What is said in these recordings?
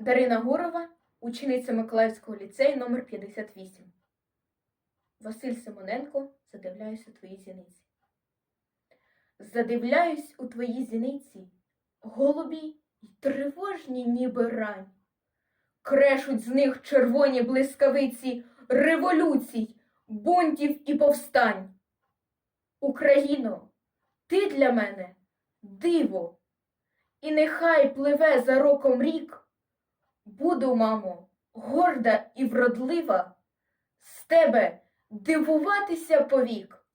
Дарина Гурова, учениця Миколаївського ліцею номер 58. Василь Симоненко, задивляюсь у твої зіниці. Задивляюсь у твої зіниці, голубі й тривожні, ніби рань. Крешуть з них червоні блискавиці революцій, бунтів і повстань. Україно, ти для мене диво, і нехай пливе за роком рік. Буду, мамо, горда і вродлива, з тебе дивуватися повік.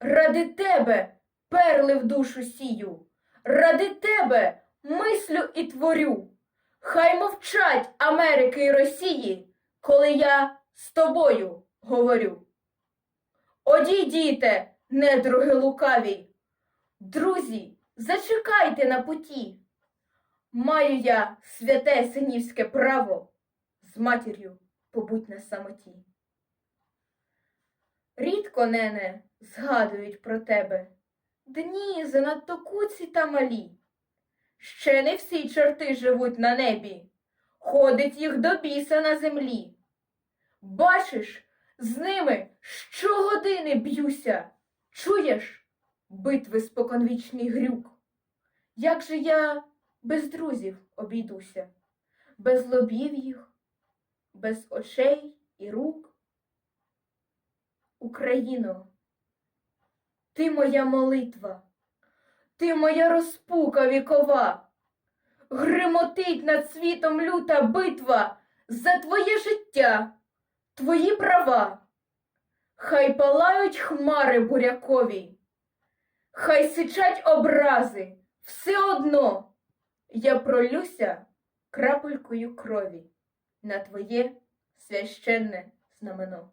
Ради тебе перли в душу сію, ради тебе мислю і творю. Хай мовчать Америки і Росії, коли я з тобою говорю. Одійдіте, недруги лукаві, друзі, зачекайте на путі. Маю я святе синівське право з матір'ю побуть на самоті. Рідко, нене, згадують про тебе дні занадто куці та малі. Ще не всі чорти живуть на небі, ходить їх до біса на землі. Бачиш, з ними щогодини б'юся. Чуєш битви споконвічний грюк? Як же я без друзів обійдуся, без лобів їх, без очей і рук? Україно, ти моя молитва, ти моя розпука вікова, гримотить над світом люта битва за твоє життя, твої права. Хай палають хмари бурякові, хай сичать образи, все одно я пролюся крапелькою крові на твоє священне знамено.